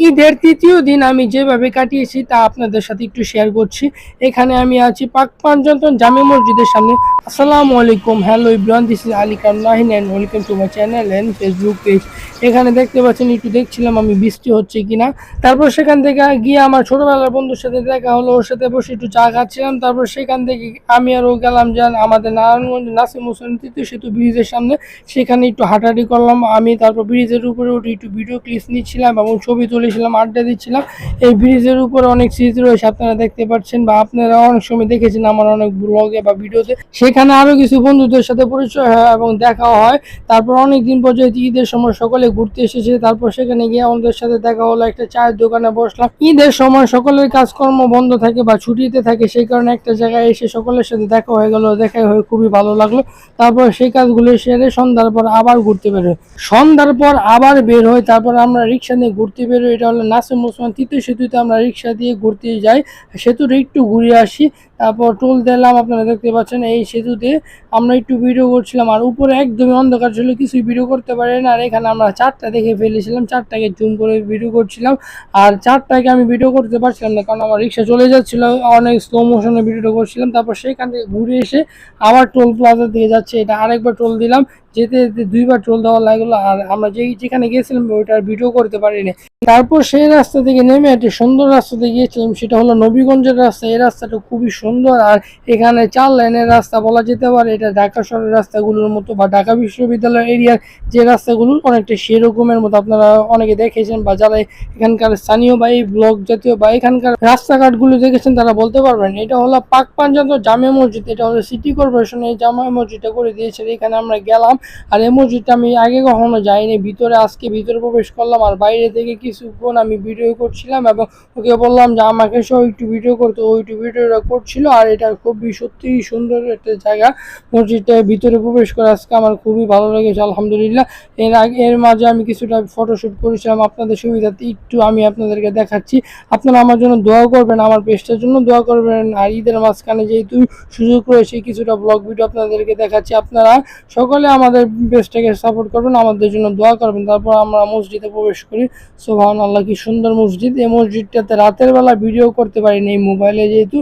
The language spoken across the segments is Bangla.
ঈদের তৃতীয় দিন আমি যেভাবে কাটিয়েছি তা আপনাদের সাথে একটু শেয়ার করছি। এখানে আমি আছি পাক পাঞ্জন্তন জামে মসজিদের সামনে। আসসালামু আলাইকুম hello Ibran this is Ali Khan Nahin and welcome to my channel and Facebook page এখানে দেখতে পাচ্ছেন, একটু দেখছিলাম আমি বৃষ্টি হচ্ছে কিনা। তারপর সেখান থেকে গিয়ে আমার ছোটবেলার বন্ধুর সাথে দেখা হলো, ওর সাথে বসে একটু চা খাচ্ছিলাম। তারপর সেখান থেকে আমি আর ও গেলাম যে আমাদের নারায়ণগঞ্জ নাসিম হোসেন তৃতীয় সেতু ব্রিজের সামনে। সেখানে একটু হাঁটাহাঁটি করলাম, আমি তারপর ব্রিজের উপরে উঠে একটু ভিডিও ক্লিপস নিচ্ছিলাম এবং ছবি তুলেছিলাম, আড্ডা দিচ্ছিলাম। এই ব্রিজের উপরে অনেক স্মৃতি রয়েছে, আপনারা দেখতে পাচ্ছেন বা আপনারা অনেক সময় দেখেছেন আমার অনেক ব্লগে বা ভিডিওতে সেখানে আরও কিছু বন্ধুদের সাথে পরিচয় হয় এবং দেখাও হয়। তারপর অনেক দিন পর যেহেতু ঈদের সময় সকলে ঘুরতে এসেছে, তারপর সেখানে গিয়ে আমাদের সাথে দেখা হলো, একটা চায়ের দোকানে বসলাম। ঈদের সময় সকলের কাজকর্ম বন্ধ থাকে বা ছুটিতে থাকে, সেই কারণে একটা জায়গায় এসে সকলের সাথে দেখা হয়ে গেল দেখা হয়ে খুবই ভালো লাগল। তারপর সেই কাজগুলো সেরে সন্ধ্যার পর আবার ঘুরতে বের হয় সন্ধ্যার পর আবার বের হয় তারপর আমরা রিক্সা নিয়ে ঘুরতে বের হই। এটা হলো নাসিম ওসমান তৃতীয় সেতুতে আমরা রিক্সা দিয়ে ঘুরতে যাই। সেতুটা একটু ঘুরে আসি। তারপর টোল দিলাম, আপনারা দেখতে পাচ্ছেন এই সেতুতে আমরা একটু ভিডিও করছিলাম, আর উপরে একদমই অন্ধকার ছিল, কিছুই ভিডিও করতে পারি না আর এখানে আমরা চারটা দেখে ফেলেছিলাম, চারটাকে জুম করে ভিডিও করছিলাম, আর চারটাকে আমি ভিডিও করতে পারছিলাম না, কারণ আমার রিক্সা চলে যাচ্ছিল, অনেক স্লো মোশনে ভিডিও করছিলাম। তারপর সেখান থেকে ঘুরে এসে আবার টোল প্লাজা দিয়ে যাচ্ছে, এটা আরেকবার টোল দিলাম, যেতে যেতে দুইবার টোল দেওয়া লাগল, আর আমরা যেই যেখানে গিয়েছিলাম ওইটার ভিডিও করতে পারিনি। তারপর সেই রাস্তা থেকে নেমে একটি সুন্দর রাস্তাতে গিয়েছিলাম, সেটা হলো নবীগঞ্জের রাস্তা, এই রাস্তাটা খুবই সুন্দর আর এখানে চার লাইনের রাস্তা বলা যেতে পারে। এটা ঢাকা শহরের রাস্তাগুলোর মতো বা ঢাকা বিশ্ববিদ্যালয় এরিয়ার যে রাস্তাগুলো, অনেকটা সেরকমের মতো আপনারা অনেকে দেখেছেন বা যারা এখানকার স্থানীয় বা এই ব্লক জাতীয় বা এখানকার রাস্তাঘাটগুলো দেখেছেন তারা বলতে পারবেন। এটা হলো পাক পাঞ্জান্ত জামে মসজিদ। এটা হলো সিটি কর্পোরেশন এই জামা মসজিদটা করে দিয়েছে। এখানে আমরা গেলাম আর এই মসজিদটা আমি আগে কখনো যাইনি। ভিতরে আজকে ভিতরে প্রবেশ করলাম আর বাইরে থেকে কিছুক্ষণ আমি ভিডিও করছিলাম এবং ওকে বললাম যে আমাকে সব একটু ভিডিও করতে। ও একটু ভিডিওটা করছিল আর এটা খুবই সত্যিই সুন্দর একটা জায়গা। মসজিদটার ভিতরে প্রবেশ করে আজকে আমার খুবই ভালো লেগেছে, আলহামদুলিল্লাহ। এর আগে, এর মাঝে আমি কিছুটা ফটোশ্যুট করেছিলাম, আপনাদের সুবিধাতে একটু আমি আপনাদেরকে দেখাচ্ছি। আপনারা আমার জন্য দোয়া করবেন, আমার পেজটার জন্য দোয়া করবেন। আর ঈদের মাঝখানে যেহেতু সুযোগ রয়েছে, কিছুটা ব্লগ ভিডিও আপনাদেরকে দেখাচ্ছি। আপনারা সকলে আমাদের পেজটাকে সাপোর্ট করবেন, আমাদের জন্য দোয়া করবেন। তারপর আমরা মসজিদে প্রবেশ করি। সোহান আল্লাহ কি সুন্দর মসজিদ। এই মসজিদটাতে রাতের বেলা ভিডিও করতে পারিনি এই মোবাইলে যেহেতু।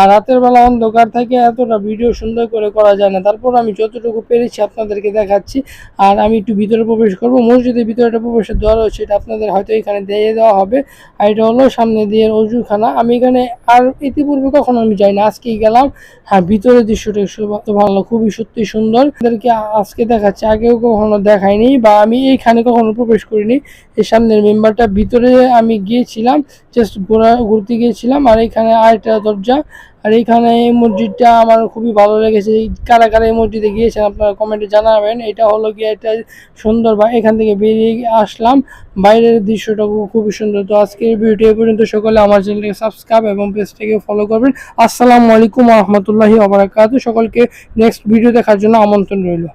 আর রাতের বেলা অন্ধকার থাকে, এতটা ভিডিও সুন্দর করে করা যায় না। তারপর আমি যতটুকু পেরেছি আপনাদেরকে দেখাচ্ছি। আর আমি একটু ভিতরে প্রবেশ করব। মসজিদের ভিতরে একটা প্রবেশের দ্বার রয়েছে এটা আপনাদের হয়তো এখানে দিয়ে দেওয়া হবে। আর এটা হলো সামনে দিয়ে অজুখানা। আমি এখানে আর ইতিপূর্বে কখনো আমি যাই না আজকেই গেলাম। হ্যাঁ ভিতরের দৃশ্যটা ভালো, খুবই সত্যি সুন্দর। এদেরকে আজকে দেখাচ্ছি, আগেও কখনো দেখাইনি বা আমি এইখানে কখনো প্রবেশ করিনি। এই সামনের মেম্বারটা ভিতরে আমি গিয়েছিলাম, জাস্ট ঘোরা ঘুরতে গিয়েছিলাম। আর এখানে আরেকটা দরজা আর এইখানে এই মসজিদটা আমার খুবই ভালো লেগেছে। কারা কারা এই মসজিদে গিয়েছেন আপনারা কমেন্টে জানাবেন। এটা হলো কি এটা সুন্দর বা এখান থেকে বেরিয়ে আসলাম। বাইরের দৃশ্যটা খুবই সুন্দর। তো আজকের ভিডিও পর্যন্ত। সকলে আমার চ্যানেলকে সাবস্ক্রাইব এবং পেজটাকে ফলো করবেন। আসসালামু আলাইকুম রহমতুল্লাহি আবরাকাত সকলকে নেক্সট ভিডিও দেখার জন্য আমন্ত্রণ রইল।